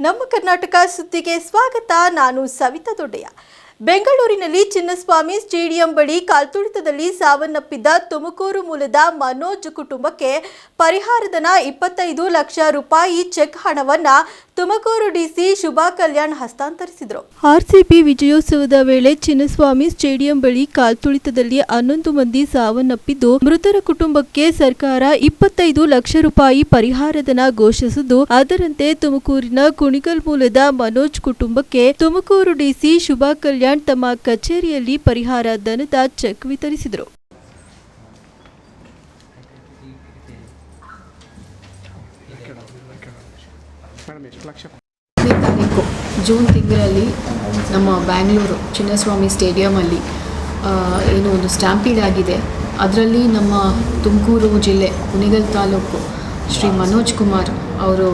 ನಮ್ಮ ಕರ್ನಾಟಕ ಸುದ್ದಿಗೆ ಸ್ವಾಗತ. ನಾನು ಸವಿತಾ ದೊಡ್ಡಯ್ಯ. ಬೆಂಗಳೂರಿನಲ್ಲಿ ಚಿನ್ನಸ್ವಾಮಿ ಸ್ಟೇಡಿಯಂ ಬಳಿ ಕಾಲ್ತುಳಿತದಲ್ಲಿ ಸಾವನ್ನಪ್ಪಿದ್ದ ತುಮಕೂರು ಮೂಲದ ಮನೋಜ್ ಕುಟುಂಬಕ್ಕೆ ಪರಿಹಾರಧನ ಇಪ್ಪತ್ತೈದು ಲಕ್ಷ ರೂಪಾಯಿ ಚೆಕ್ ಹಣವನ್ನ ತುಮಕೂರು ಡಿಸಿ ಶುಭಾ ಕಲ್ಯಾಣ್ ಹಸ್ತಾಂತರಿಸಿದರು. ಆರ್ಸಿಬಿ ವಿಜಯೋತ್ಸವದ ವೇಳೆ ಚಿನ್ನಸ್ವಾಮಿ ಸ್ಟೇಡಿಯಂ ಬಳಿ ಕಾಲ್ತುಳಿತದಲ್ಲಿ ಹನ್ನೊಂದು ಮಂದಿ ಸಾವನ್ನಪ್ಪಿದ್ದು, ಮೃತರ ಕುಟುಂಬಕ್ಕೆ ಸರ್ಕಾರ ಇಪ್ಪತ್ತೈದು ಲಕ್ಷ ರೂಪಾಯಿ ಪರಿಹಾರಧನ ಘೋಷಿಸಿದ್ದು, ಅದರಂತೆ ತುಮಕೂರಿನ ಕುಣಿಗಲ್ ಮೂಲದ ಮನೋಜ್ ಕುಟುಂಬಕ್ಕೆ ತುಮಕೂರು ಡಿಸಿ ಶುಭಾ ಕಲ್ಯಾಣ್ ತಮ್ಮ ಕಚೇರಿಯಲ್ಲಿ ಪರಿಹಾರ ಧನದ ಚೆಕ್ ವಿತರಿಸಿದರು. ಜೂನ್ ತಿಂಗಳಲ್ಲಿ ನಮ್ಮ ಬ್ಯಾಂಗ್ಳೂರು ಚಿನ್ನಸ್ವಾಮಿ ಸ್ಟೇಡಿಯಮಲ್ಲಿ ಏನು ಒಂದು ಸ್ಟ್ಯಾಂಪೀಡ್ ಆಗಿದೆ. ಅದರಲ್ಲಿ ನಮ್ಮ ತುಮಕೂರು ಜಿಲ್ಲೆ, ಕುಣಿಗಲ್ ತಾಲೂಕು ಶ್ರೀ ಮನೋಜ್ ಕುಮಾರ್ ಅವರು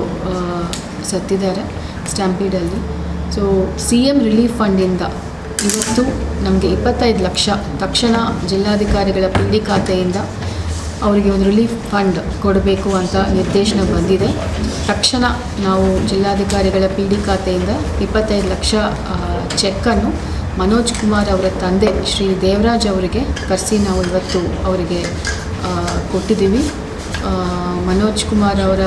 ಸತ್ತಿದ್ದಾರೆ ಸ್ಟ್ಯಾಂಪೀಡಲ್ಲಿ. ಸೊ ಸಿ ಎಂ ರಿಲೀಫ್ ಫಂಡಿಂದ ಇವತ್ತು ನಮಗೆ ಇಪ್ಪತ್ತೈದು ಲಕ್ಷ. ತಕ್ಷಣ ಜಿಲ್ಲಾಧಿಕಾರಿಗಳ ಪಿ ಖಾತೆಯಿಂದ ಅವರಿಗೆ ಒಂದು ರಿಲೀಫ್ ಫಂಡ್ ಕೊಡಬೇಕು ಅಂತ ನಿರ್ದೇಶನ ಬಂದಿದೆ. ತಕ್ಷಣ ನಾವು ಜಿಲ್ಲಾಧಿಕಾರಿಗಳ ಪಿ ಡಿ ಖಾತೆಯಿಂದ ಇಪ್ಪತ್ತೈದು ಲಕ್ಷ ಚೆಕ್ಕನ್ನು ಮನೋಜ್ ಕುಮಾರ್ ಅವರ ತಂದೆ ಶ್ರೀ ದೇವರಾಜ್ ಅವರಿಗೆ ಕರೆಸಿ ನಾವು ಇವತ್ತು ಅವರಿಗೆ ಕೊಟ್ಟಿದ್ದೀವಿ. ಮನೋಜ್ ಕುಮಾರ್ ಅವರ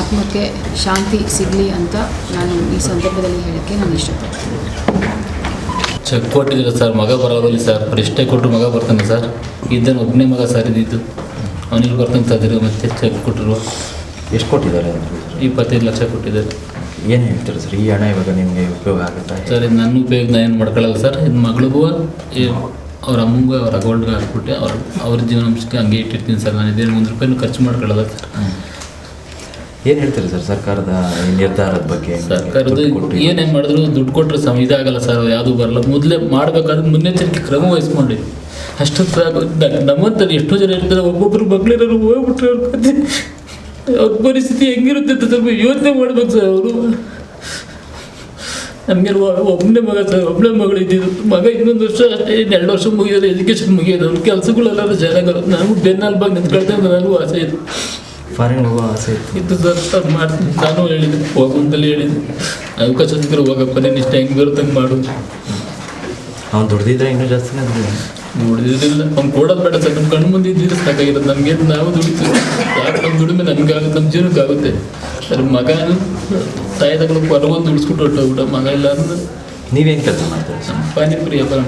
ಆತ್ಮಕ್ಕೆ ಶಾಂತಿ ಸಿಗಲಿ ಅಂತ ನಾನು ಈ ಸಂದರ್ಭದಲ್ಲಿ ಹೇಳೋಕ್ಕೆ ನಾನು ಇಷ್ಟಪಡ್ತೀನಿ. ಚೆಕ್ ಕೊಟ್ಟಿದ್ರು ಸರ್? ಮಗ ಬರೋದಲ್ಲಿ ಸರ್? ಎಷ್ಟೇ ಕೊಟ್ಟರು ಮಗ ಬರ್ತಾನೆ ಸರ್. ಇದ್ದಾನೆ ಒಬ್ಬನೇ ಮಗ ಸರ್ ಇದ್ದಿದ್ದು. ಅವನಿಗೆ ಬರ್ತಾನೆ ಸರ್ ಮತ್ತೆ ಚೆಕ್ ಕೊಟ್ಟರು ಎಷ್ಟು ಕೊಟ್ಟಿದ್ದಾರೆ ಇಪ್ಪತ್ತೈದು ಲಕ್ಷ ಕೊಟ್ಟಿದ್ದಾರೆ. ಏನು ಹೇಳ್ತೀರಾ ಸರ್? ಈ ಹಣ ಇವಾಗ ನಿಮಗೆ ಉಪಯೋಗ ಆಗುತ್ತಾ? ಸರ್ ಇದು ನನ್ನ ಉಪಯೋಗ ನಾನು ಏನು ಮಾಡ್ಕೊಳ್ಳಲ್ಲ ಸರ್. ಇದು ಮಗಳಿಗೂ ಅವ್ರ ಅಮ್ಮಂಗೂ ಅವ್ರ ಅಕೌಂಟ್ಗೆ ಹಾಕ್ಬಿಟ್ಟು ಅವ್ರ ಅವ್ರ ಜೀವನಾಂಶಕ್ಕೆ ಹಂಗೆ ಇಟ್ಟಿರ್ತೀನಿ ಸರ್. ನಾನು ಇದೇನು ಒಂದು ರೂಪಾಯಿನೂ ಖರ್ಚು ಮಾಡ್ಕೊಳ್ಳಲ್ಲ ಸರ್. ಏನು ಹೇಳ್ತೀರಿ ಸರ್ ಸರ್ಕಾರದ ಈ ನಿರ್ಧಾರದ ಬಗ್ಗೆ? ಸರ್ಕಾರದ ಏನೇನ್ ಮಾಡಿದ್ರು ದುಡ್ಡು ಕೊಟ್ಟರೆ ಸಮ ಇದಾಗಲ್ಲ ಸರ್ ಯಾವುದು ಬರಲ್ಲ. ಮೊದಲೇ ಮಾಡ್ಬೇಕಾದ್ರೆ ಮುನ್ನೆಚ್ಚರಿಕೆ ಕ್ರಮ ವಹಿಸ್ಕೊಂಡ್ರಿ. ಅಷ್ಟು ನಮ್ಮಂತ ಎಷ್ಟೋ ಜನ ಇರ್ತಾರೆ ಒಬ್ಬೊಬ್ಬರು ಮಗಳಿರೋರು ಹೋಗ್ಬಿಟ್ರೆ ಅವ್ರ ಕತೆ. ಅವ್ರ ಪರಿಸ್ಥಿತಿ ಹೆಂಗಿರುತ್ತೆ ಅಂತ ಸ್ವಲ್ಪ ಯೋಚನೆ ಮಾಡ್ಬೇಕು ಸರ್ ಅವರು. ನಮಗೆ ಒಬ್ಬನೇ ಮಗ ಸರ್ ಒಬ್ಬನೇ ಮಗಳು ಇದ್ದಿದ್ದು. ಮಗ ಇನ್ನೊಂದು ವರ್ಷ ಅಷ್ಟೇ ಎರಡು ವರ್ಷ ಮುಗಿಯೋದು ಎಜುಕೇಶನ್ ಮುಗಿಯೋದು. ಅವ್ರ ಕೆಲಸಗಳೆಲ್ಲ ಜನಗಳು ನನಗೂ ಬೆನ್ನೆಲ್ಬಾಗಿ ನಿಂತ್ಕೊಳ್ತಾ ಇದ್ದೆ ನನಗೂ ಆಸೆ ಇತ್ತು. ಫಾರಿನ್ ಹೋಗೋ ಆಸೆ ಇತ್ತು. ಇದ್ದು ಸರ್ ಮಾಡ್ತೀನಿ. ನಾನು ಹೇಳಿದೆ ಹೋಗುವಂತಲ್ಲಿ ಹೇಳಿದೆ. ಅವಕಾಶ ಸಿಕ್ಕರೆ ಹೋಗಪ್ಪ ನೀನು ಇಷ್ಟ ಹೆಂಗೆ ಬರುತ್ತೆ ಹಂಗೆ ಮಾಡು. ಅವ್ನು ದುಡ್ದಿದ್ರೆ ಇನ್ನೂ ಜಾಸ್ತಿನೇ ದುಡ್ಡು ನೋಡಿದ್ರಿಲ್ಲ ಅವ್ನು ಕೊಡೋದು ಬೇಡ ಸರ್. ನಮ್ಮ ಕಣ್ಣು ಮುಂದೆ ಇದ್ದಿದ್ರೆ ಸಾಕಾಗಿರೋದು. ನಮಗೆ ನಾವು ದುಡಿತೀವಿ? ಯಾಕೆ ನಮ್ಮ ದುಡಿಮೆ ನಮಗಾಗುತ್ತೆ ನಮ್ಮ ಜೀವನಕ್ಕೆ ಆಗುತ್ತೆ ಸರ್ ಮಗ ತಾಯಿ ತಗೊಂಡು ಹೊರಗೊಂದು ದುಡಿಸ್ಬಿಟ್ಟು ಹೊಟ್ಟೋಗ್ಬಿಟ್ಟ ಮಗ ಇಲ್ಲ ಅಂದ್ರೆ ನೀವೇನು ಕೆಲಸ ಮಾಡ್ತೀರಿ? ಪಾನಿಪುರಿ ವ್ಯಾಪಾರ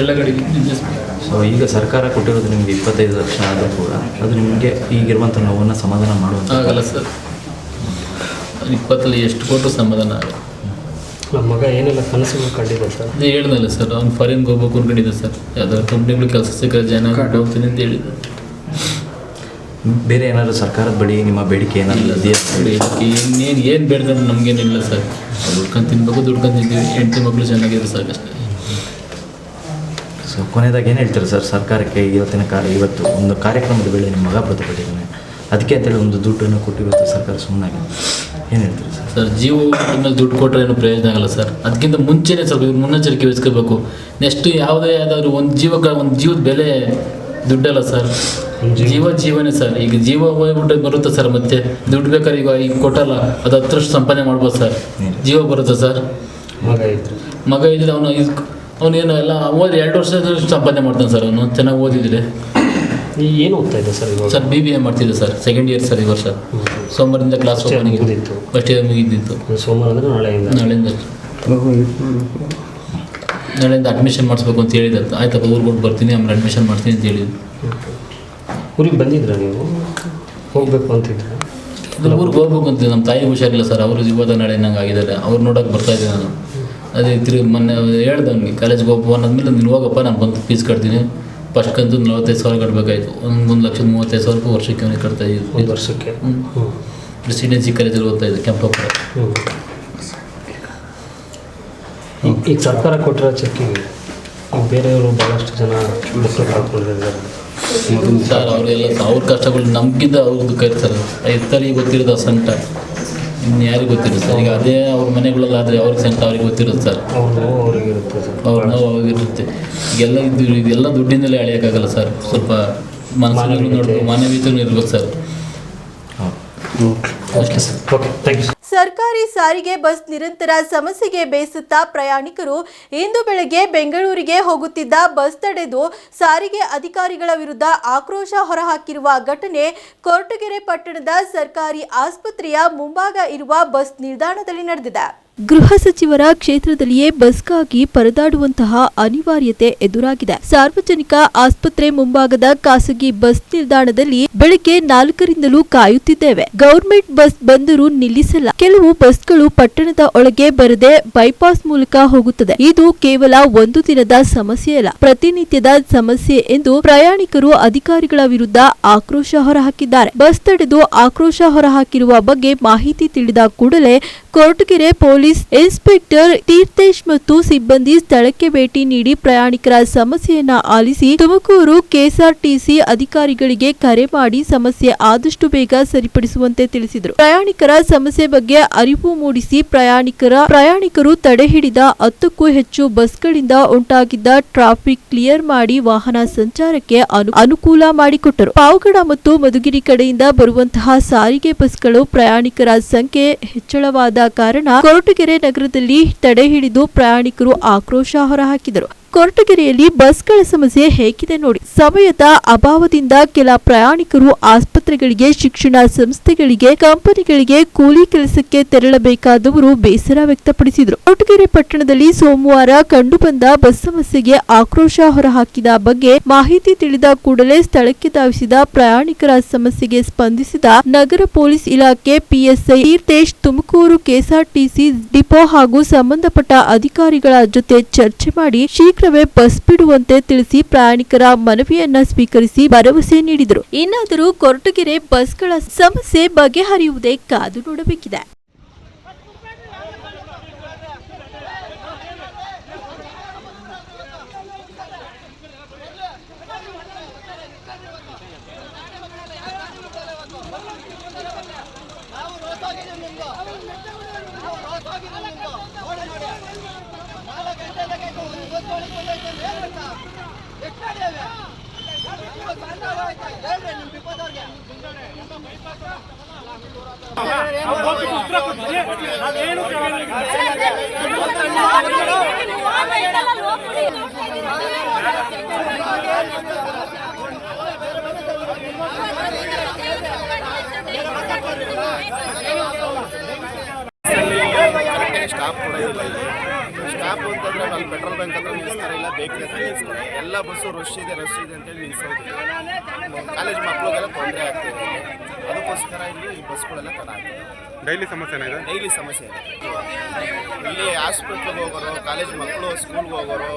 ಎಲ್ಲ ಕಡೆಗೆ ಬಿಸ್ನೆಸ್ ಸೊ ಈಗ ಸರ್ಕಾರ ಕೊಟ್ಟಿರೋದು ನಿಮಗೆ ಇಪ್ಪತ್ತೈದು ಲಕ್ಷ ಆದರೂ ಕೂಡ ಅದು ನಿಮಗೆ ಈಗಿರುವಂಥ ನೋವನ್ನು ಸಮಾಧಾನ ಮಾಡುವಂಥ ಆಗಲ್ಲ ಸರ್. ಇಪ್ಪತ್ತಲ್ಲಿ ಎಷ್ಟು ಕೊಟ್ಟರು ಸಮಾಧಾನ ಆಗಲ್ಲ. ನಮ್ಮ ಮಗ ಏನೆಲ್ಲ ಕನಸುಗಳು ಕಂಡಿದೆ ಸರ್? ಅದೇ ಹೇಳ್ದಲ್ಲ ಸರ್ ಅವ್ನು ಫಾರಿನ್ಗೆ ಹೋಗ್ಬೇಕು ಅನ್ಕೊಂಡಿದ್ದೆ ಸರ್. ಯಾವ್ದಾದ್ರು ಕಂಪ್ನಿಗಳು ಕೆಲಸ ಸಿಕ್ಕರೆ ಜನ ಹೋಗ್ತೀನಿ ಅಂತ ಹೇಳಿದ್ದೆ. ಬೇರೆ ಏನಾದರೂ ಸರ್ಕಾರದ ಬಳಿ ನಿಮ್ಮ ಬೇಡಿಕೆ ಏನಾದರೂ ಇದೆಯಾ? ಇನ್ನೇನು ಏನು ಬೇಡದ ನಮಗೇನಿಲ್ಲ ಸರ್. ದುಡ್ಕೊಂಡು ತಿನ್ಬೇಕು ದುಡ್ಕೊಂಡು ತಿಂತೀವಿ. ಹೆಂಡತಿ ಮಕ್ಕಳು ಚೆನ್ನಾಗಿದ್ರು ಸಾಕಷ್ಟೇ. ಸೊ ಕೊನೆಯದಾಗಿ ಏನು ಹೇಳ್ತೀರಾ ಸರ್? ಸರ್ಕಾರಕ್ಕೆ ಇವತ್ತಿನ ಕಾಲ ಇವತ್ತು ಒಂದು ಕಾರ್ಯಕ್ರಮದ ವೇಳೆ ನಿಮ್ಮ ಮಗ ಮೃತಪಟ್ಟಿದ್ದಾನೆ. ಅದಕ್ಕೆ ಅಂತೇಳಿ ಒಂದು ದುಡ್ಡನ್ನು ಕೊಟ್ಟು ಇವತ್ತು ಸರ್ಕಾರ ಸುಮ್ಮನಾಗಿ ಏನು ಹೇಳ್ತೀರಿ ಸರ್? ಸರ್ ಜೀವ ಮೇಲೆ ದುಡ್ಡು ಕೊಟ್ಟರೆ ಏನು ಪ್ರಯೋಜನ ಆಗಲ್ಲ ಸರ್. ಅದಕ್ಕಿಂತ ಮುಂಚೆನೇ ಸ್ವಲ್ಪ ಇವ್ರು ಮುನ್ನೆಚ್ಚರಿಕೆ ವಹಿಸ್ಕೋಬೇಕು. ನೆಕ್ಸ್ಟ್ ಯಾವುದೇ ಆದರೂ ಒಂದು ಜೀವಕ್ಕೆ ಒಂದು ಜೀವದ ಬೆಲೆ ದುಡ್ಡಲ್ಲ ಸರ್. ಜೀವ ಜೀವನೇ ಸರ್. ಈಗ ಜೀವ ಹೋಗ್ಬಿಟ್ಟು ಬರುತ್ತೆ ಸರ್ ಮತ್ತೆ. ದುಡ್ಡು ಬೇಕಾದ್ರೆ ಈಗ ಈಗ ಕೊಟ್ಟಲ್ಲ ಅದು ಹತ್ತರಷ್ಟು ಸಂಪಾದನೆ ಮಾಡ್ಬೋದು ಸರ್. ಜೀವ ಬರುತ್ತೆ ಸರ್. ಮಗ ಇದ್ರೆ? ಮಗ ಇದ್ರೆ ಅವನು ಅವನೇನು ಎಲ್ಲ ಓದಿ ಎರಡು ವರ್ಷದ ಸಂಪಾದನೆ ಮಾಡ್ತಾನೆ ಸರ್ ಅವನು. ಚೆನ್ನಾಗಿ ಓದಿದ್ರೆ. ಏನು ಓದ್ತಾ ಇದೆ ಸರ್ ಇವಾಗ? ಸರ್ ಬಿ ಬಿ ಎ ಮಾಡ್ತಿದ್ದೆ ಸರ್ ಸೆಕೆಂಡ್ ಇಯರ್ ಸರ್ ಈ ವರ್ಷ. ಸೋಮವಾರದಿಂದ ಕ್ಲಾಸ್ ಮುಗಿದಿತ್ತು. ಫಸ್ಟ್ ಇಯರ್ ಮುಗಿದಿತ್ತು. ಸೋಮವಾರ ಅಂದರೆ ನಾಳೆಯಿಂದ. ನಾಳೆಯಿಂದ. ನಾಳೆಯಿಂದ ಅಡ್ಮಿಷನ್ ಮಾಡಿಸ್ಬೇಕು ಅಂತ ಹೇಳಿದ ಆಯ್ತಪ್ಪ ಹೋಗಿ ಬರ್ತೀನಿ ಆಮೇಲೆ ಅಡ್ಮಿಷನ್ ಮಾಡ್ತೀನಿ ಅಂತ ಹೇಳಿದ್ರು. ಊರಿಗೆ ಬಂದಿದ್ರ ನೀವು? ಹೋಗ್ಬೇಕು ಅಂತಿದ್ರೆ? ಊರಿಗೆ ಹೋಗ್ಬೇಕು ಅಂತ ನಮ್ಮ ತಾಯಿ ಹುಷಾರಿಲ್ಲ ಸರ್. ಅವರು ಜೀವದ ನಾಳೆ ನಂಗೆ ಆಗಿದ್ದಾರೆ. ಅವ್ರು ನೋಡೋಕೆ ಬರ್ತಾ ಇದ್ದೆ ನಾನು. ಅದೇ ತಿರುಗಿ ಮೊನ್ನೆ ಹೇಳ್ದೆ ಅವ್ನಿಗೆ ಕಾಲೇಜ್ಗೆ ಹೋಗಪ್ಪ ಅನ್ನೋದ್ಮೇಲೆ ನೀನು ಹೋಗಪ್ಪ ನಾನು ಬಂದು ಫೀಸ್ ಕಟ್ತೀನಿ. ಫಸ್ಟ್ ಕಂತು ನಲವತ್ತೈದು ಸಾವಿರ ಕಟ್ಟಬೇಕಾಯ್ತು ಒಂದು ಒಂದು ಲಕ್ಷದ ಮೂವತ್ತೈದು ಸಾವಿರ ರೂಪಾಯಿ ವರ್ಷಕ್ಕೆ ಅವನಿಗೆ ಕಟ್ತಾ ಒಂದು ವರ್ಷಕ್ಕೆ? ಹ್ಞೂ ಹ್ಞೂ ಪ್ರೆಸಿಡೆನ್ಸಿ ಕಾಲೇಜಲ್ಲಿ ಓದ್ತಾ ಇದ್ದೆ ಕೆಂಪಪ್ಪರ. ಹ್ಞೂ ಈಗ ಸರ್ಕಾರ ಕೊಟ್ಟಿರೋ ಚೆಕ್ಕಿಗೆ ಬೇರೆಯವರು ಭಾಳಷ್ಟು ಜನ ಮಕ್ಕಳು ಕಳ್ಕೊಂಡಿದ್ದಾರೆ ಸರ್ ಅವರೆಲ್ಲ ಅವ್ರ ಕಷ್ಟಗಳು ನಮಗಿಂತ ಅವ್ರದ್ದು ಕೈ ಸರ್ ತಲೆ ಗೊತ್ತಿರೋದು ಸಂಟ. ಸಂಕಟ ಇನ್ನು ಯಾರಿಗೆ ಗೊತ್ತಿರುತ್ತೆ ಸರ್. ಈಗ ಅದೇ ಅವ್ರ ಮನೆಗಳಲ್ಲಾದರೆ ಅವ್ರಿಗೆ ಸಂಕಟ ಅವ್ರಿಗೆ ಗೊತ್ತಿರುತ್ತೆ ಸರ್. ಅವ್ರ ನೋವು ಅವ್ರಿಗಿರುತ್ತೆ ಈಗೆಲ್ಲ ಇದು ಇದೆಲ್ಲ ದುಡ್ಡಿಂದಲೇ ಅಳಿಯೋಕ್ಕಾಗಲ್ಲ ಸರ್. ಸ್ವಲ್ಪ ಮನಸ್ಸಿನ ನೋಡ್ಬೇಕು ಮಾನವೀಯತೆಯೂ ಇರ್ಬೇಕು ಸರ್. ಓಕೆ ಅಷ್ಟೇ ಸರ್. ಓಕೆ ಥ್ಯಾಂಕ್ ಯು ಸರ್ಕಾರಿ ಸಾರಿಗೆ ಬಸ್ ನಿರಂತರ ಸಮಸ್ಯೆಗೆ ಬೇಸುತ್ತಾ ಪ್ರಯಾಣಿಕರು ಇಂದು ಬೆಳಗ್ಗೆ ಬೆಂಗಳೂರಿಗೆ ಹೋಗುತ್ತಿದ್ದ ಬಸ್ ತಡೆದು ಸಾರಿಗೆ ಅಧಿಕಾರಿಗಳ ವಿರುದ್ಧ ಆಕ್ರೋಶ ಹೊರಹಾಕಿರುವ ಘಟನೆ ಕೊರಟಗೆರೆ ಪಟ್ಟಣದ ಸರ್ಕಾರಿ ಆಸ್ಪತ್ರೆಯ ಮುಂಭಾಗ ಇರುವ ಬಸ್ ನಿಲ್ದಾಣದಲ್ಲಿ ನಡೆದಿದೆ. ಗೃಹ ಸಚಿವರ ಕ್ಷೇತ್ರದಲ್ಲಿಯೇ ಬಸ್ಗಾಗಿ ಪರದಾಡುವಂತಹ ಅನಿವಾರ್ಯತೆ ಎದುರಾಗಿದೆ. ಸಾರ್ವಜನಿಕ ಆಸ್ಪತ್ರೆ ಮುಂಭಾಗದ ಖಾಸಗಿ ಬಸ್ ನಿಲ್ದಾಣದಲ್ಲಿ ಬೆಳಗ್ಗೆ ನಾಲ್ಕರಿಂದಲೂ ಕಾಯುತ್ತಿದ್ದೇವೆ. ಗೌರ್ಮೆಂಟ್ ಬಸ್ ಬಂದರೂ ನಿಲ್ಲಿಸಲ್ಲ. ಕೆಲವು ಬಸ್ಗಳು ಪಟ್ಟಣದ ಒಳಗೆ ಬರದೆ ಬೈಪಾಸ್ ಮೂಲಕ ಹೋಗುತ್ತದೆ. ಇದು ಕೇವಲ ಒಂದು ದಿನದ ಸಮಸ್ಯೆಯಲ್ಲ ಪ್ರತಿನಿತ್ಯದ ಸಮಸ್ಯೆ ಎಂದು ಪ್ರಯಾಣಿಕರು ಅಧಿಕಾರಿಗಳ ವಿರುದ್ಧ ಆಕ್ರೋಶ ಹೊರಹಾಕಿದ್ದಾರೆ. ಬಸ್ ತಡೆದು ಆಕ್ರೋಶ ಹೊರಹಾಕಿರುವ ಬಗ್ಗೆ ಮಾಹಿತಿ ತಿಳಿದ ಕೂಡಲೇ ಕೊರಟಗೆರೆ ಪೊಲೀಸ್ ಇನ್ಸ್ಪೆಕ್ಟರ್ ತೀರ್ಥೇಶ್ ಮತ್ತು ಸಿಬ್ಬಂದಿ ಸ್ಥಳಕ್ಕೆ ಭೇಟಿ ನೀಡಿ ಪ್ರಯಾಣಿಕರ ಸಮಸ್ಯೆಯನ್ನ ಆಲಿಸಿ ತುಮಕೂರು ಕೆಎಸ್ಆರ್ಟಿಸಿ ಅಧಿಕಾರಿಗಳಿಗೆ ಕರೆ ಮಾಡಿ ಸಮಸ್ಯೆ ಆದಷ್ಟು ಬೇಗ ಸರಿಪಡಿಸುವಂತೆ ತಿಳಿಸಿದರು. ಪ್ರಯಾಣಿಕರ ಸಮಸ್ಯೆ ಬಗ್ಗೆ ಅರಿವು ಮೂಡಿಸಿ ಪ್ರಯಾಣಿಕರ ಪ್ರಯಾಣಿಕರು ತಡೆ ಹಿಡಿದ ಹತ್ತಕ್ಕೂ ಹೆಚ್ಚು ಬಸ್ಗಳಿಂದ ಉಂಟಾಗಿದ್ದ ಟ್ರಾಫಿಕ್ ಕ್ಲಿಯರ್ ಮಾಡಿ ವಾಹನ ಸಂಚಾರಕ್ಕೆ ಅನು- ಅನುಕೂಲ ಮಾಡಿಕೊಟ್ಟರು. ಪಾವಗಡ ಮತ್ತು ಮಧುಗಿರಿ ಕಡೆಯಿಂದ ಬರುವಂತಹ ಸಾರಿಗೆ ಬಸ್ಗಳು ಪ್ರಯಾಣಿಕರ ಸಂಖ್ಯೆ ಹೆಚ್ಚಳವಾದ ಕಾರಣ ಕೊರಟಗೆರೆ ನಗರದಲ್ಲಿ ತಡೆ ಹಿಡಿದು ಪ್ರಯಾಣಿಕರು ಆಕ್ರೋಶ ಹೊರಹಾಕಿದರು. ಕೊರಟಗೆರೆಯಲ್ಲಿ ಬಸ್ಗಳ ಸಮಸ್ಯೆ ಹೇಗಿದೆ ನೋಡಿ. ಸಮಯದ ಅಭಾವದಿಂದ ಕೆಲ ಪ್ರಯಾಣಿಕರು ಆಸ್ಪತ್ರೆಗಳಿಗೆ, ಶಿಕ್ಷಣ ಸಂಸ್ಥೆಗಳಿಗೆ, ಕಂಪನಿಗಳಿಗೆ ಕೂಲಿ ಕೆಲಸಕ್ಕೆ ತೆರಳಬೇಕಾದವರು ಬೇಸರ ವ್ಯಕ್ತಪಡಿಸಿದರು. ಕೊರಟಗೆರೆ ಪಟ್ಟಣದಲ್ಲಿ ಸೋಮವಾರ ಕಂಡುಬಂದ ಬಸ್ ಸಮಸ್ಯೆಗೆ ಆಕ್ರೋಶ ಹೊರಹಾಕಿದ ಬಗ್ಗೆ ಮಾಹಿತಿ ತಿಳಿದ ಕೂಡಲೇ ಸ್ಥಳಕ್ಕೆ ಧಾವಿಸಿದ ಪ್ರಯಾಣಿಕರ ಸಮಸ್ಯೆಗೆ ಸ್ಪಂದಿಸಿದ ನಗರ ಪೊಲೀಸ್ ಇಲಾಖೆ PSI Teerthesh Tumakuru KSRTC depot ಹಾಗೂ ಸಂಬಂಧಪಟ್ಟ ಅಧಿಕಾರಿಗಳ ಜೊತೆ ಚರ್ಚೆ ಮಾಡಿ ಶೀಘ್ರವೇ ಬಸ್ ಬಿಡುವಂತೆ ತಿಳಿಸಿ ಪ್ರಯಾಣಿಕರ ಮನವಿಯನ್ನ ಸ್ವೀಕರಿಸಿ ಭರವಸೆ ನೀಡಿದರು. ಇನ್ನಾದರೂ ಕೊರಟಗೆರೆ ಬಸ್ಗಳ ಸಮಸ್ಯೆ ಬಗೆಹರಿಯುವುದೇ ಕಾದು ನೋಡಬೇಕಿದೆ. ಸ್ಟಾಪ್ ಕೂಡ ಇಲ್ಲ ಇಲ್ಲಿ. ಸ್ಟಾಪ್ ಅಂತಂದ್ರೆ ಅಲ್ಲಿ ಪೆಟ್ರೋಲ್ ಬ್ಯಾಂಕ್ ಹತ್ರ ನಿಲ್ಲಿಸ್ತಾರೆ ಇಲ್ಲ ಬೇಕ್ರಿ ಹತ್ರ ನಿಲ್ಲಿಸ್ತಾರೆ ಎಲ್ಲ ಬಸ್ಸು ರಶ್ ಇದೆ ರಶ್ ಇದೆ ಅಂತೇಳಿ ನಿಲ್ಲಿಸೋದಿಲ್ಲ ಕಾಲೇಜ್ ಮಕ್ಕಳಿಗೆಲ್ಲ ತೊಂದರೆ ಆಗ್ತಿದೆ. ಅದಕ್ಕೋಸ್ಕರ ಇಲ್ಲಿ ಈ ಬಸ್ಗಳೆಲ್ಲ ತಡ ಡೈಲಿ ಸಮಸ್ಯೆ ಇದೆ? ಡೈಲಿ ಸಮಸ್ಯೆ ಇದೆ. ಇಲ್ಲಿ ಹಾಸ್ಪಿಟ್ಲಿಗೆ ಹೋಗೋರು ಕಾಲೇಜ್ ಮಕ್ಕಳು ಸ್ಕೂಲ್ಗೆ ಹೋಗೋರು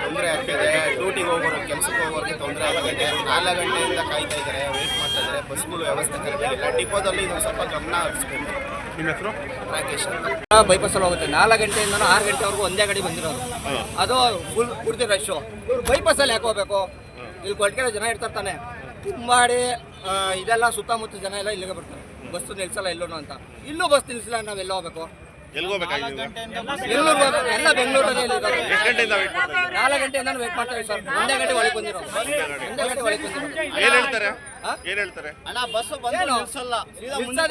ತೊಂದರೆ ಆಗ್ತಿದೆ. ಡ್ಯೂಟಿಗೆ ಹೋಗೋರು ಕೆಲಸಕ್ಕೆ ಹೋಗೋರಿಗೆ ತೊಂದರೆ ಆಗ್ತಿದೆ. ನಾಲ್ಕು ಗಂಟೆಯಿಂದ ಕಾಯ್ತಾ ಇದ್ದಾರೆ ವೇಟ್ ಮಾಡ್ತಾ ಇದ್ದಾರೆ. ಬಸ್ಗಳು ವ್ಯವಸ್ಥೆ ಇಲ್ಲ ಡಿಪೋದಲ್ಲಿ ಇದು ಸ್ವಲ್ಪ ಗಮನ ಹರಿಸ್ಬೇಕು. ನಿಮ್ಮ ಹೆಸರು? ರಾಕೇಶ್ ಅಲ್ಲಿ ಬೈಪಾಸಲ್ಲಿ ಹೋಗುತ್ತೆ. ನಾಲ್ಕು ಗಂಟೆಯಿಂದ ಆರು ಗಂಟೆವರೆಗೂ ಒಂದೇ ಗಾಡಿ ಬಂದಿರೋದು. ಅದು ಫುಲ್ ಪೂರ್ತಿ ರಶ್ಶು ಇವ್ರು ಬೈಪಾಸಲ್ಲಿ ಯಾಕೆ ಹೋಗ್ಬೇಕು? ಇಲ್ಲಿ ಕೊಟ್ಟಿಗೆ ಜನ ಇರ್ತಾರೆ ತಾನೆ. ಆ, ಇದೆಲ್ಲ ಸುತ್ತಮುತ್ತ ಜನ ಎಲ್ಲ ಇಲ್ಲಿಗೆ ಬರ್ತಾರೆ. ಬಸ್ ನಿಲ್ಸಲ್ಲ ಎಲ್ಲೋನು ಅಂತ. ಇಲ್ಲೂ ಬಸ್ ನಿಲ್ಸಿಲ್ಲ ನಾವೆಲ್ಲ ಹೋಗ್ಬೇಕು? ಎಲ್ಲಿ ಬೆಂಗಳೂರಲ್ಲಿ ಎಷ್ಟು ಗಂಟೆಯಿಂದ ವೇಟ್ ಮಾಡ್ತಾ ನಾಲ್ಕು ಗಂಟೆಯಿಂದ ವೇಟ್ ಮಾಡ್ತಾ ಇದ್ದೀವಿ ಸರ್. ಒಂದೇ ಗಂಟೆ ಒಳಗೆ ಬಂದಿರೋ ಒಂದೇ ಗಂಟೆ ಒಳಗೆ ಬಂದಿರೋ ಏನು ಹೇಳ್ತಾರೆ?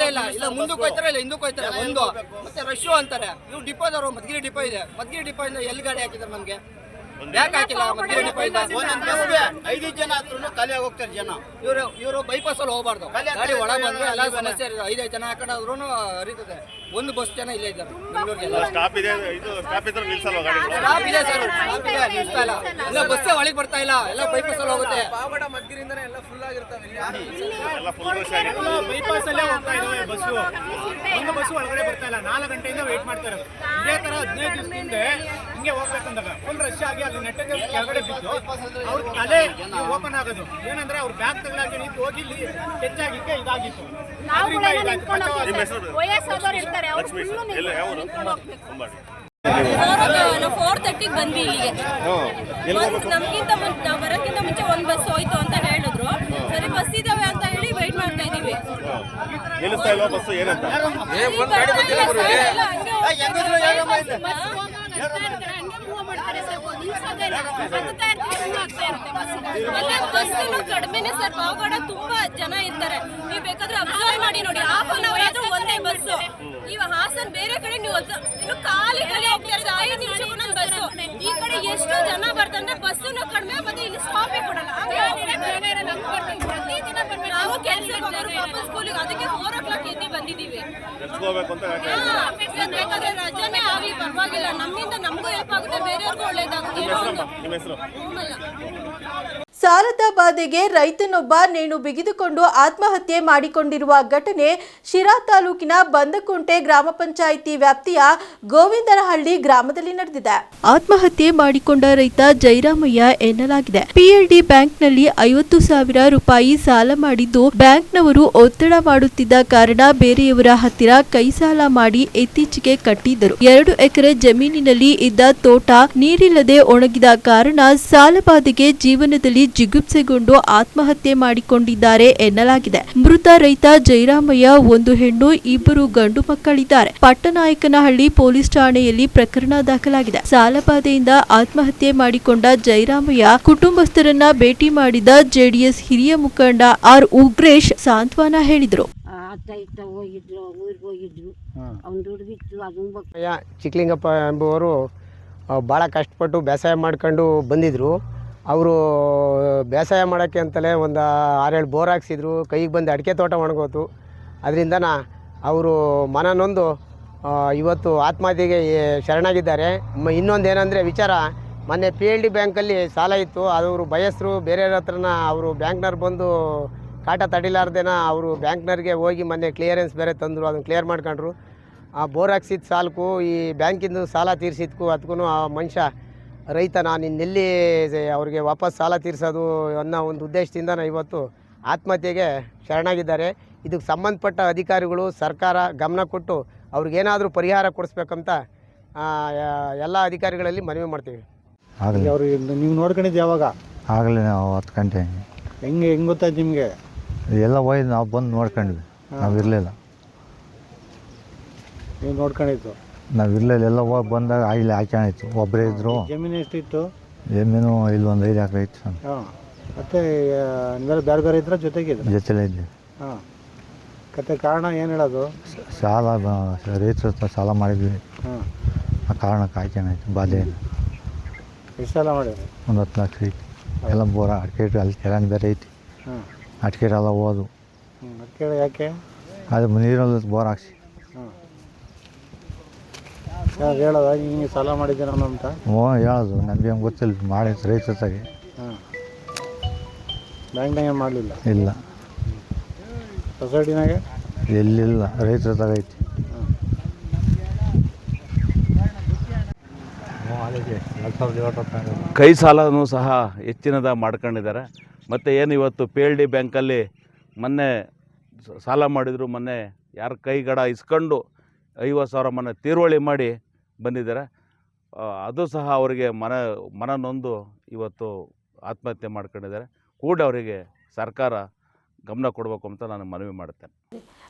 ಇಲ್ಲ ಇಲ್ಲ. ಮುಂದಕ್ಕೆ ಹೋಯ್ತಾರೆ ಇಲ್ಲ ಹಿಂದಕ್ಕೆ ಹೋಯ್ತಾರೆ. ಒಂದು. ಮತ್ತೆ ರಶ್ಶು ಅಂತಾರೆ. ಇವ್ರು ಡಿಪೋದವರು ಮದ್ಗಿರಿ ಡಿಪೋ ಇದೆ. ಮದ್ಗಿರಿ ಡಿಪೋ ಇಂದ ಎಲ್ಲಿ ಗಾಡಿ ಹಾಕಿದ್ರೆ ನಮಗೆ? ಯಾಕೆ ಹಾಕಿಲ್ಲ? ಐದು ಜನ ಹತ್ರ ಖಾಲಿ ಹೋಗ್ತಾರೆ ಜನ. ಇವರು ಇವರು ಬೈಪಾಸ್ ಅಲ್ಲಿ ಹೋಗ್ಬಾರ್ದು. ಗಾಡಿ ಒಳ ಬಂದ್ರೆ ಎಲ್ಲ ಸಮಸ್ಯೆ ಐದೈದು ಜನ ಹಾಕೊಂಡ್ರು ಹರಿತದೆ. ಒಂದು ಬಸ್ ಜನ ಇಲ್ಲೇ ಇದ್ದಾರೆ ಬೆಂಗಳೂರಿಗೆ. ಸ್ಟಾಪ್ ಇದೆ ಇದು ಸ್ಟಾಪ್ ಇದ್ರೆ ಸ್ಟಾಪ್ ಇದೆ ಸರ್ ಸ್ಟಾಪ್ ಇದೆ ನಿಲ್ಸ್ತಾ ಇಲ್ಲ. ಬಸ್ಸೇ ಒಳಗೆ ಬರ್ತಾ ಇಲ್ಲ. ಎಲ್ಲ ಬೈಪಾಸ್ ಅಲ್ಲಿ ಹೋಗುತ್ತೆ. ಎಲ್ಲ ಫುಲ್ ರಶ್ ಬೈಪಾಸ್ ಅಲ್ಲೇ ಹೋಗ್ತಾ ಇದ್ದಾವೆ ಬಸ್ಸು ಒಂದು ಬಸ್ ಒಳಗಡೆ ಬರ್ತಾ ಇಲ್ಲ. ನಾಲ್ಕು ಗಂಟೆಯಿಂದ ವೇಟ್ ಮಾಡ್ತಾ ಇರೋದು ಇದೇ ತರ ಹದಿನೈದು ದಿವಸದಿಂದ ಹಿಂಗೆ ಹೋಗ್ಬೇಕಂದಾಗ ಫುಲ್ ರಶ್ ಆಗಿ ಅಲ್ಲಿ ನೆಟ್ಟಗೆ ಕೆಳಗಡೆ ಬಿದ್ದು ಅವ್ರ ತಲೆ ಓಪನ್ ಆಗೋದು. ಏನಂದ್ರೆ ಅವ್ರ ಬ್ಯಾಗ್ ತಗೊಳಕ್ಕೆ ನಿಂತು ಹೋಗಿ ಇಲ್ಲಿ ಹೆಚ್ಚಾಗಿಕ್ಕೆ ಇದಾಗಿತ್ತು. ವಯಸ್ಸಾದವ್ರು ಇರ್ತಾರೆ ಅವ್ರು ಯಾವ ಊರು ಕುಂಬಾಡಿ ನಾವು ಫೋರ್ ತರ್ಟಿಗೆ ಬಂದ್ವಿ ಇಲ್ಲಿಗೆ. ನಮ್ಗಿಂತ ಮುಂಚೆ ನಾವು ಬರೋಕ್ಕಿಂತ ಮುಂಚೆ ಒಂದು ಬಸ್ ಹೋಯ್ತು ಅಂತ ಹೇಳಿದ್ರು. ಸರಿ ಬಸ್ ಇದಾವೆ ಅಂತ ಹೇಳಿ ವೆಯ್ಟ್ ಮಾಡ್ತಾ ಇದೀವಿ. ನಿಲ್ಲಿಸ್ತಾ ಬಸ್ಸಲ್ಲೂ ಕಡಿಮೆನೆ ಸರ್ ಪಾವಗಡ ತುಂಬಾ ಜನ ಇರ್ತಾರೆ ನೀವು ಬೇಕಾದ್ರೆ ಅಬ್ಸರ್ವ್ ಮಾಡಿ ನೋಡಿ ಹಾಫ್ ಒಂದೇ ಬಸ್ಸು. ಇವಾಗ ಹಾಸನ್ ಬೇರೆ ಕಡೆ ನೀವು ಇನ್ನು ಖಾಲಿ ಖಾಲಿ ಹೋಗ್ತಾ ಐದು ಬಸ್ಸು ಈ ಕಡೆ ಎಷ್ಟು ಜನ ಬರ್ತಾರೆ ಬಸ್ಸನ್ನು ಕಡಿಮೆ ಮತ್ತೆ ಇಲ್ಲಿ ಸ್ಟಾಪೇ ಕೊಡಲ್ಲ ಪ್ರತಿದಿನ ಕೆಲಸಕ್ಕೆ ಹೋಗೋರು ಪಾಪ ಸ್ಕೂಲಿಗೆ ಅದಕ್ಕೆ ಫೋರ್ ಓ ಕ್ಲಾಕ್ ಎದ್ದು ಬಂದಿದ್ದೀವಿ. ಎತ್ಕೋಬೇಕು ಅಂತ ಯಾಕೆ ಹಾ, ಬೇಕಾದ್ರೆ ರಜಾನೇ ಆಗ್ಲಿ ಪರವಾಗಿಲ್ಲ. ನಮ್ಮಿಂದ ನಮಗೂ ಹೆಲ್ಪ್ ಆಗುತ್ತೆ ಬೇರೆಯವ್ರಿಗೂ ಒಳ್ಳೇದಾಗುತ್ತೆ. ನಿಮ್ಮ ಹೆಸರು. ಸಾಲದ ಬಾಧೆಗೆ ರೈತನೊಬ್ಬ ನೇಣು ಬಿಗಿದುಕೊಂಡು ಆತ್ಮಹತ್ಯೆ ಮಾಡಿಕೊಂಡಿರುವ ಘಟನೆ ಶಿರಾ ತಾಲೂಕಿನ ಬಂದಕುಂಟೆ ಗ್ರಾಮ ಪಂಚಾಯಿತಿ ವ್ಯಾಪ್ತಿಯ ಗೋವಿಂದನಹಳ್ಳಿ ಗ್ರಾಮದಲ್ಲಿ ನಡೆದಿದೆ. ಆತ್ಮಹತ್ಯೆ ಮಾಡಿಕೊಂಡ ರೈತ ಜೈರಾಮಯ್ಯ ಎನ್ನಲಾಗಿದೆ. ಪಿಎಲ್ಡಿ ಬ್ಯಾಂಕ್ನಲ್ಲಿ ಐವತ್ತು ಸಾವಿರ ರೂಪಾಯಿ ಸಾಲ ಮಾಡಿದ್ದು ಬ್ಯಾಂಕ್ನವರು ಒತ್ತಡ ಮಾಡುತ್ತಿದ್ದ ಕಾರಣ ಬೇರೆಯವರ ಹತ್ತಿರ ಕೈ ಸಾಲ ಮಾಡಿ ಇತ್ತೀಚೆಗೆ ಕಟ್ಟಿದ್ದರು. ಎರಡು ಎಕರೆ ಜಮೀನಿನಲ್ಲಿ ಇದ್ದ ತೋಟ ನೀರಿಲ್ಲದೆ ಒಣಗಿದ ಕಾರಣ ಸಾಲಬಾಧೆಗೆ ಜೀವನದಲ್ಲಿ ಜಿಗುಪ್ಸೆಗೊಂಡು ಆತ್ಮಹತ್ಯೆ ಮಾಡಿಕೊಂಡಿದ್ದಾರೆ ಎನ್ನಲಾಗಿದೆ. ಮೃತ ರೈತ ಜೈರಾಮಯ್ಯ ಒಂದು ಹೆಣ್ಣು ಇಬ್ಬರು ಗಂಡು ಮಕ್ಕಳಿದ್ದಾರೆ. ಪಟ್ಟನಾಯಕನಹಳ್ಳಿ ಪೊಲೀಸ್ ಠಾಣೆಯಲ್ಲಿ ಪ್ರಕರಣ ದಾಖಲಾಗಿದೆ. ಸಾಲಬಾಧೆಯಿಂದ ಆತ್ಮಹತ್ಯೆ ಮಾಡಿಕೊಂಡ ಜೈರಾಮಯ್ಯ ಕುಟುಂಬಸ್ಥರನ್ನ ಭೇಟಿ ಮಾಡಿದ ಜೆಡಿಎಸ್ ಹಿರಿಯ ಮುಖಂಡ ಆರ್ ಉಗ್ರೇಶ್ ಸಾಂತ್ವನ ಹೇಳಿದರು. ಚಿಕ್ಕಲಿಂಗಪ್ಪ ಎಂಬುವರು ಭಾಳ ಕಷ್ಟಪಟ್ಟು ಬೇಸಾಯ ಮಾಡ್ಕೊಂಡು ಬಂದಿದ್ದರು ಅವರು ಬೇಸಾಯ ಮಾಡೋಕ್ಕೆ ಅಂತಲೇ ಒಂದು ಆರೇಳು ಬೋರ್ ಹಾಕ್ಸಿದ್ರು, ಕೈಗೆ ಬಂದು ಅಡಿಕೆ ತೋಟ ಒಣಗೋತು. ಅದರಿಂದ ಅವರು ಮನನೊಂದು ಇವತ್ತು ಆತ್ಮಹತ್ಯೆಗೆ ಶರಣಾಗಿದ್ದಾರೆ. ಮ- ಇನ್ನೊಂದು ಏನಂದರೆ ವಿಚಾರ, ಮೊನ್ನೆ ಪಿ ಎಲ್ ಡಿ ಬ್ಯಾಂಕಲ್ಲಿ ಸಾಲ ಇತ್ತು. ಅವರು ಬಯಸ್ರು, ಬೇರೆಯವ್ರ ಹತ್ರನ ಅವರು ಬ್ಯಾಂಕ್ನವ್ರು ಬಂದು ಕಾಟ ತಡಿಲಾರ್ದೇನ ಅವರು ಬ್ಯಾಂಕ್ನವ್ರಿಗೆ ಹೋಗಿ ಮೊನ್ನೆ ಕ್ಲಿಯರೆನ್ಸ್ ಬೇರೆ ತಂದರು, ಅದನ್ನು ಕ್ಲಿಯರ್ ಮಾಡ್ಕೊಂಡ್ರು. ಆ ಬೋರ್ ಹಾಕ್ಸಿದ ಸಾಲಕ್ಕೂ ಈ ಬ್ಯಾಂಕಿಂದು ಸಾಲ ತೀರಿಸಿದ್ಕು ಅದಕ್ಕೂ ಆ ಮನುಷ್ಯ ರೈತ ನಾನು ಇನ್ನೆಲ್ಲಿ ಅವ್ರಿಗೆ ವಾಪಸ್ ಸಾಲ ತೀರಿಸೋದು ಅನ್ನೋ ಒಂದು ಉದ್ದೇಶದಿಂದ ನಾನು ಇವತ್ತು ಆತ್ಮಹತ್ಯೆಗೆ ಶರಣಾಗಿದ್ದಾರೆ. ಇದಕ್ಕೆ ಸಂಬಂಧಪಟ್ಟ ಅಧಿಕಾರಿಗಳು ಸರ್ಕಾರ ಗಮನ ಕೊಟ್ಟು ಅವ್ರಿಗೇನಾದರೂ ಪರಿಹಾರ ಕೊಡಿಸ್ಬೇಕಂತ ಎಲ್ಲ ಅಧಿಕಾರಿಗಳಲ್ಲಿ ಮನವಿ ಮಾಡ್ತೀವಿ. ಆಗಲಿ. ಅವರು ನೀವು ನೋಡ್ಕೊಂಡಿದ್ದು ಯಾವಾಗ ಆಗಲಿ ನಾವು ಹತ್ತು ಗಂಟೆ ಹೆಂಗೆ. ಹೆಂಗೆ ಗೊತ್ತಾಯ್ತು ನಿಮಗೆ? ಎಲ್ಲ ಹೋಯ್ದು ನಾವು ಬಂದು ನೋಡ್ಕೊಂಡ್ವಿ ನಾವು ಇರಲಿಲ್ಲ ನೀವು ನೋಡ್ಕೊಂಡಿದ್ದು. ನಾವು ಇರಲಿಲ್ಲ ಎಲ್ಲ ಹೋಗಿ ಬಂದಾಗ ಇಲ್ಲಿ ಹಾಕ್ಯಾಣಿತ್ತು ಒಬ್ಬರೇ ಇದ್ದರು ಜಮೀನು ಎಷ್ಟಿತ್ತು? ಜಮೀನು ಇಲ್ಲಿ ಒಂದು ಐದು ಎಕರೆ ಇತ್ತು. ಹಾಂ ಮತ್ತೆ ನೀವೆಲ್ಲ ಬೇರೆ ಬೇರೆ ಇದ್ರೆ ಜೊತೆಗೆ ಜೊತೆಲೇ ಇದ್ದೆ ಹಾಂ ಕತೆ ಕಾರಣ ಏನು ಹೇಳೋದು? ಸಾಲ ಬ- ರೈತರ ಹತ್ರ ಸಾಲ ಮಾಡಿದ್ವಿ. ಹಾಂ. ಆ ಕಾರಣಕ್ಕೆ ಹಾಕ್ಯಾಣಿತ್ತು ಬಾಧೆ ಎಷ್ಟು ಸಾಲ ಮಾಡಿದ್ರಿ? ಒಂದು ಹತ್ತು ಲಕ್ಷ ಐತಿ. ಎಲ್ಲ ಬೋರ ಅಡಿಕೆ ಇಟ್ಟು ಅಲ್ಲಿ ಕೆರಾನ್ ಬೇರೆ ಐತಿ. ಹಾಂ. ಅಡಿಕೆ ಎಲ್ಲ ಹೋದು ಹ್ಞೂ ಅದಕ್ಕೆ ಯಾಕೆ? ಅದು ನೀರಲ್ಲಿ ಬೋರ್ ಹಾಕ್ಸಿ. ಯಾರು ಹೇಳೋದ ಹಿಂಗೆ ಸಾಲ ಮಾಡಿದ್ದೆ ನಾನು ಅಂತ. ಹ್ಞೂ ಹೇಳೋದು. ನನಗೆ ಏನು ಗೊತ್ತಿಲ್ಲ. ಮಾಡಿ ರೈತಾಗಿ ಹಾಂ. ಬ್ಯಾಂಕ್ನಾಗ ಮಾಡಲಿಲ್ಲ? ಇಲ್ಲ. ಸೊಸೈಟಿನಾಗೆ? ಎಲ್ಲಿಲ್ಲ. ರೈತರ ಹತ್ತಾಗ ಐತಿ. ಕೈ ಸಾಲನೂ ಸಹ ಹೆಚ್ಚಿನದ ಮಾಡ್ಕೊಂಡಿದ್ದಾರೆ. ಮತ್ತು ಏನು ಇವತ್ತು ಪಿ ಎಲ್ ಡಿ ಬ್ಯಾಂಕಲ್ಲಿ ಮೊನ್ನೆ ಸಾಲ ಮಾಡಿದರು ಮೊನ್ನೆ ಯಾರ ಕೈಗಡ ಇಸ್ಕೊಂಡು ಐವತ್ತು ಸಾವಿರ ಮೊನ್ನೆ ತೀರುವಳಿ ಮಾಡಿ ಬಂದಿದ್ದಾರೆ. ಅದು ಸಹ ಅವರಿಗೆ ಮನ, ಮನನೊಂದು ಇವತ್ತು ಆತ್ಮಹತ್ಯೆ ಮಾಡ್ಕೊಂಡಿದ್ದಾರೆ. ಕೂಡ ಅವರಿಗೆ ಸರ್ಕಾರ ಗಮನ ಕೊಡಬೇಕು ಅಂತ ನಾನು ಮನವಿ ಮಾಡುತ್ತೇನೆ.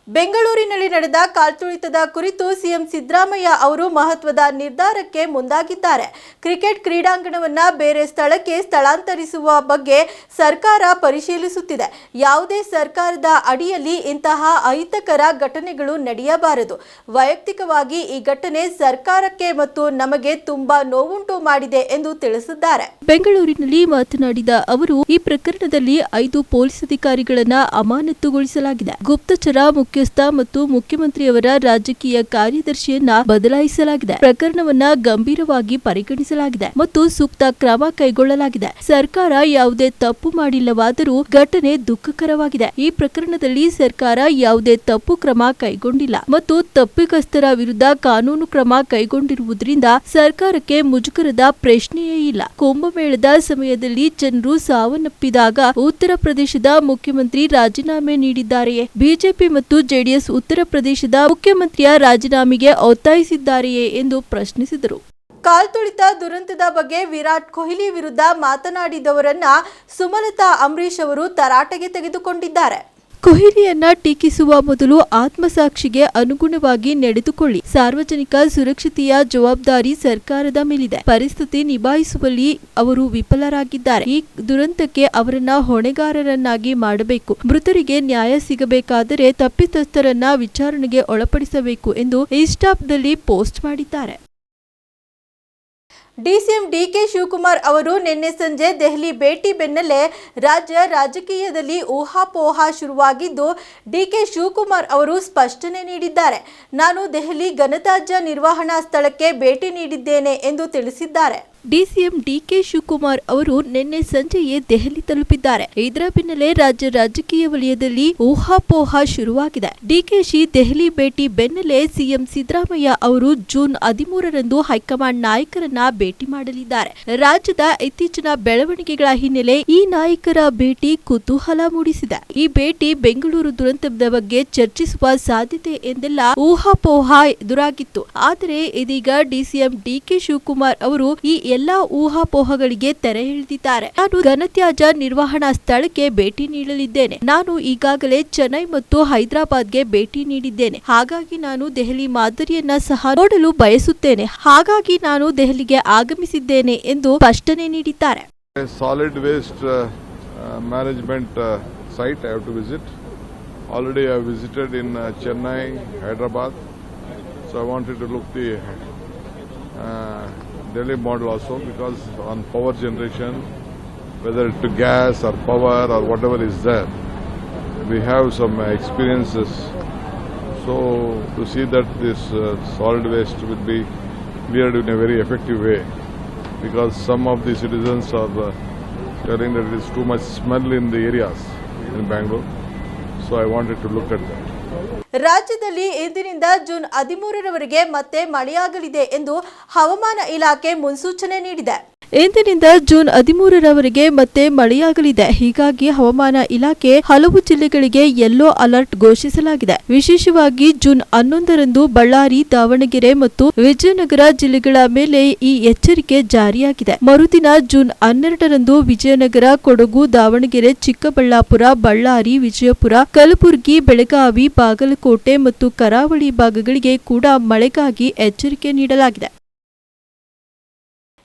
ಬೆಂಗಳೂರಿನಲ್ಲಿ ನಡೆದ ಕಾಲ್ತುಳಿತದ ಕುರಿತು ಸಿಎಂ ಸಿದ್ದರಾಮಯ್ಯ ಅವರು ಮಹತ್ವದ ನಿರ್ಧಾರಕ್ಕೆ ಮುಂದಾಗಿದ್ದಾರೆ. ಕ್ರಿಕೆಟ್ ಕ್ರೀಡಾಂಗಣವನ್ನು ಬೇರೆ ಸ್ಥಳಕ್ಕೆ ಸ್ಥಳಾಂತರಿಸುವ ಬಗ್ಗೆ ಸರ್ಕಾರ ಪರಿಶೀಲಿಸುತ್ತಿದೆ. ಯಾವುದೇ ಸರ್ಕಾರದ ಅಡಿಯಲ್ಲಿ ಇಂತಹ ಅಹಿತಕರ ಘಟನೆಗಳು ನಡೆಯಬಾರದು. ವೈಯಕ್ತಿಕವಾಗಿ ಈ ಘಟನೆ ಸರ್ಕಾರಕ್ಕೆ ಮತ್ತು ನಮಗೆ ತುಂಬಾ ನೋವುಂಟು ಮಾಡಿದೆ ಎಂದು ತಿಳಿಸಿದ್ದಾರೆ. ಬೆಂಗಳೂರಿನಲ್ಲಿ ಮಾತನಾಡಿದ ಅವರು, ಈ ಪ್ರಕರಣದಲ್ಲಿ ಐದು ಪೊಲೀಸ್ ಅಧಿಕಾರಿಗಳನ್ನು ಅಮಾನತುಗೊಳಿಸಲಾಗಿದೆ. ಗುಪ್ತಚರ ಮುಖ್ಯಸ್ಥ ಮತ್ತು ಮುಖ್ಯಮಂತ್ರಿಯವರ ರಾಜಕೀಯ ಕಾರ್ಯದರ್ಶಿಯನ್ನ ಬದಲಾಯಿಸಲಾಗಿದೆ. ಪ್ರಕರಣವನ್ನ ಗಂಭೀರವಾಗಿ ಪರಿಗಣಿಸಲಾಗಿದೆ ಮತ್ತು ಸೂಕ್ತ ಕ್ರಮ ಕೈಗೊಳ್ಳಲಾಗಿದೆ. ಸರ್ಕಾರ ಯಾವುದೇ ತಪ್ಪು ಮಾಡಿಲ್ಲವಾದರೂ ಘಟನೆ ದುಃಖಕರವಾಗಿದೆ. ಈ ಪ್ರಕರಣದಲ್ಲಿ ಸರ್ಕಾರ ಯಾವುದೇ ತಪ್ಪು ಕ್ರಮ ಕೈಗೊಂಡಿಲ್ಲ ಮತ್ತು ತಪ್ಪಿತಸ್ಥರ ವಿರುದ್ಧ ಕಾನೂನು ಕ್ರಮ ಕೈಗೊಂಡಿರುವುದರಿಂದ ಸರ್ಕಾರಕ್ಕೆ ಮುಜುಗರದ ಪ್ರಶ್ನೆಯೇ ಇಲ್ಲ. ಕುಂಭಮೇಳದ ಸಮಯದಲ್ಲಿ ಜನರು ಸಾವನ್ನಪ್ಪಿದಾಗ ಉತ್ತರ ಪ್ರದೇಶದ ಮುಖ್ಯಮಂತ್ರಿ ರಾಜೀನಾಮೆ ನೀಡಿದ್ದಾರೆಯೇ? ಬಿಜೆಪಿ ಮತ್ತು ಜೆಡಿಎಸ್ ಉತ್ತರ ಪ್ರದೇಶದ ಮುಖ್ಯಮಂತ್ರಿಯ ರಾಜೀನಾಮೆಗೆ ಒತ್ತಾಯಿಸಿದ್ದಾರೆಯೇ ಎಂದು ಪ್ರಶ್ನಿಸಿದರು. ಕಾಲ್ತುಳಿತ ದುರಂತದ ಬಗ್ಗೆ ವಿರಾಟ್ ಕೊಹ್ಲಿ ವಿರುದ್ಧ ಮಾತನಾಡಿದವರನ್ನ ಸುಮಲತಾ ಅಂಬರೀಶ್ ಅವರು ತರಾಟೆಗೆ ತೆಗೆದುಕೊಂಡಿದ್ದಾರೆ. ಕೊಹ್ಲಿಯನ್ನ ಟೀಕಿಸುವ ಮೊದಲು ಆತ್ಮಸಾಕ್ಷಿಗೆ ಅನುಗುಣವಾಗಿ ನಡೆದುಕೊಳ್ಳಿ. ಸಾರ್ವಜನಿಕ ಸುರಕ್ಷತೆಯ ಜವಾಬ್ದಾರಿ ಸರ್ಕಾರದ ಮೇಲಿದೆ. ಪರಿಸ್ಥಿತಿ ನಿಭಾಯಿಸುವಲ್ಲಿ ಅವರು ವಿಫಲರಾಗಿದ್ದಾರೆ. ಈ ದುರಂತಕ್ಕೆ ಅವರನ್ನ ಹೊಣೆಗಾರರನ್ನಾಗಿ ಮಾಡಬೇಕು. ಮೃತರಿಗೆ ನ್ಯಾಯ ಸಿಗಬೇಕಾದರೆ ತಪ್ಪಿತಸ್ಥರನ್ನ ವಿಚಾರಣೆಗೆ ಒಳಪಡಿಸಬೇಕು ಎಂದು ಇನ್ಸ್ಟಾಪ್ನಲ್ಲಿ ಪೋಸ್ಟ್ ಮಾಡಿದ್ದಾರೆ. ಡಿಸಿಎಂ ಡಿಕೆ ಶಿವಕುಮಾರ್ ಅವರು ನಿನ್ನೆ ಸಂಜೆ ದೆಹಲಿ ಭೇಟಿ ಬೆನ್ನಲ್ಲೇ ರಾಜ್ಯ ರಾಜಕೀಯದಲ್ಲಿ ಊಹಾಪೋಹ ಶುರುವಾಗಿದ್ದು, ಡಿಕೆ ಶಿವಕುಮಾರ್ ಅವರು ಸ್ಪಷ್ಟನೆ ನೀಡಿದ್ದಾರೆ. ನಾನು ದೆಹಲಿ ಘನತಾಜ್ಯ ನಿರ್ವಹಣಾ ಸ್ಥಳಕ್ಕೆ ಭೇಟಿ ನೀಡಿದ್ದೇನೆ ಎಂದು ತಿಳಿಸಿದ್ದಾರೆ. ಡಿಸಿಎಂ ಡಿಕೆ ಶಿವಕುಮಾರ್ ಅವರು ನಿನ್ನೆ ಸಂಜೆಯೇ ದೆಹಲಿ ತಲುಪಿದ್ದಾರೆ. ಇದರ ಬೆನ್ನಲ್ಲೇ ರಾಜ್ಯ ರಾಜಕೀಯ ವಲಯದಲ್ಲಿ ಊಹಾಪೋಹ ಶುರುವಾಗಿದೆ. ಡಿಕೆಶಿ ದೆಹಲಿ ಭೇಟಿ ಬೆನ್ನಲ್ಲೇ ಸಿಎಂ ಸಿದ್ದರಾಮಯ್ಯ ಅವರು ಜೂನ್ ಹದಿಮೂರರಂದು ಹೈಕಮಾಂಡ್ ನಾಯಕರನ್ನ ಭೇಟಿ ಮಾಡಲಿದ್ದಾರೆ. ರಾಜ್ಯದ ಇತ್ತೀಚಿನ ಬೆಳವಣಿಗೆಗಳ ಹಿನ್ನೆಲೆ ಈ ನಾಯಕರ ಭೇಟಿ ಕುತೂಹಲ ಮೂಡಿಸಿದೆ. ಈ ಭೇಟಿ ಬೆಂಗಳೂರು ದುರಂತದ ಬಗ್ಗೆ ಚರ್ಚಿಸುವ ಸಾಧ್ಯತೆ ಎಂದೆಲ್ಲ ಊಹಾಪೋಹ ಎದುರಾಗಿತ್ತು. ಆದರೆ ಇದೀಗ ಡಿಸಿಎಂ ಡಿಕೆ ಶಿವಕುಮಾರ್ ಅವರು ಈ ಎಲ್ಲಾ ಊಹಾಪೋಹಗಳಿಗೆ ತೆರೆ ಹಿಡಿದಿದ್ದಾರೆ. ನಾನು ಘನತ್ಯಾಜ್ಯ ನಿರ್ವಹಣಾ ಸ್ಥಳಕ್ಕೆ ಭೇಟಿ ನೀಡಲಿದ್ದೇನೆ. ನಾನು ಈಗಾಗಲೇ ಚೆನ್ನೈ ಮತ್ತು ಹೈದರಾಬಾದ್ಗೆ ಭೇಟಿ ನೀಡಿದ್ದೇನೆ. ಹಾಗಾಗಿ ನಾನು ದೆಹಲಿ ಮಾದರಿಯನ್ನ ಸಹ ನೋಡಲು ಬಯಸುತ್ತೇನೆ. ಹಾಗಾಗಿ ನಾನು ದೆಹಲಿಗೆ ಆಗಮಿಸಿದ್ದೇನೆ ಎಂದು ಸ್ಪಷ್ಟನೆ ನೀಡಿದ್ದಾರೆ. Solid waste management site I to visit already I visited in Chennai Hyderabad so I wanted to look Hyderabad. Delhi model also because on power generation, whether to gas or power or whatever is there, we have some experiences. So to see that this uh, solid waste will be cleared in a very effective way because some of the citizens are uh, telling that it is too much smell in the areas in Bangalore. So I wanted to look at that. ರಾಜ್ಯದಲ್ಲಿ ಇಂದಿನಿಂದ June ಹದಿಮೂರರವರೆಗೆ ಮತ್ತೆ ಮಳೆಯಾಗಲಿದೆ ಎಂದು ಹವಾಮಾನ ಇಲಾಖೆ ಮುನ್ಸೂಚನೆ ನೀಡಿದೆ. ಇಂದಿನಿಂದ ಜೂನ್ ಹದಿಮೂರರವರೆಗೆ ಮತ್ತೆ ಮಳೆಯಾಗಲಿದೆ. ಹೀಗಾಗಿ ಹವಾಮಾನ ಇಲಾಖೆ ಹಲವು ಜಿಲ್ಲೆಗಳಿಗೆ ಯೆಲ್ಲೋ ಅಲರ್ಟ್ ಘೋಷಿಸಲಾಗಿದೆ. ವಿಶೇಷವಾಗಿ ಜೂನ್ ಹನ್ನೊಂದರಂದು ಬಳ್ಳಾರಿ, ದಾವಣಗೆರೆ ಮತ್ತು ವಿಜಯನಗರ ಜಿಲ್ಲೆಗಳ ಮೇಲೆ ಈ ಎಚ್ಚರಿಕೆ ಜಾರಿಯಾಗಿದೆ. ಮರುದಿನ ಜೂನ್ ಹನ್ನೆರಡರಂದು ವಿಜಯನಗರ, ಕೊಡಗು, ದಾವಣಗೆರೆ, ಚಿಕ್ಕಬಳ್ಳಾಪುರ, ಬಳ್ಳಾರಿ, ವಿಜಯಪುರ, ಕಲಬುರಗಿ, ಬೆಳಗಾವಿ, ಬಾಗಲಕೋಟೆ ಮತ್ತು ಕರಾವಳಿ ಭಾಗಗಳಿಗೆ ಕೂಡ ಮಳೆಗಾಗಿ ಎಚ್ಚರಿಕೆ ನೀಡಲಾಗಿದೆ.